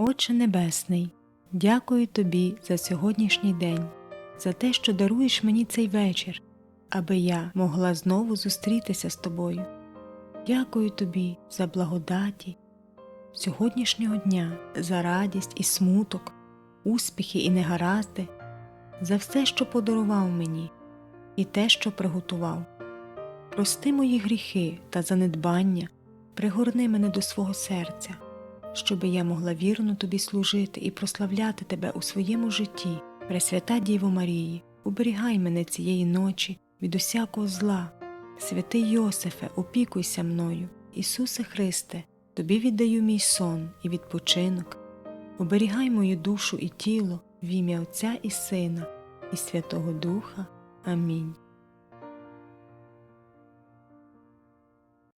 Отче Небесний, дякую Тобі за сьогоднішній день, за те, що даруєш мені цей вечір, аби я могла знову зустрітися з тобою. Дякую Тобі за благодаті сьогоднішнього дня, за радість і смуток, успіхи і негаразди, за все, що подарував мені, і те, що приготував. Прости мої гріхи та занедбання, пригорни мене до свого серця, щоби я могла вірно тобі служити і прославляти тебе у своєму житті, Пресвята Діво Марії, уберігай мене цієї ночі від усякого зла. Святий Йосифе, опікуйся мною, Ісусе Христе, тобі віддаю мій сон і відпочинок. Оберігай мою душу і тіло в ім'я Отця і Сина, і Святого Духа. Амінь.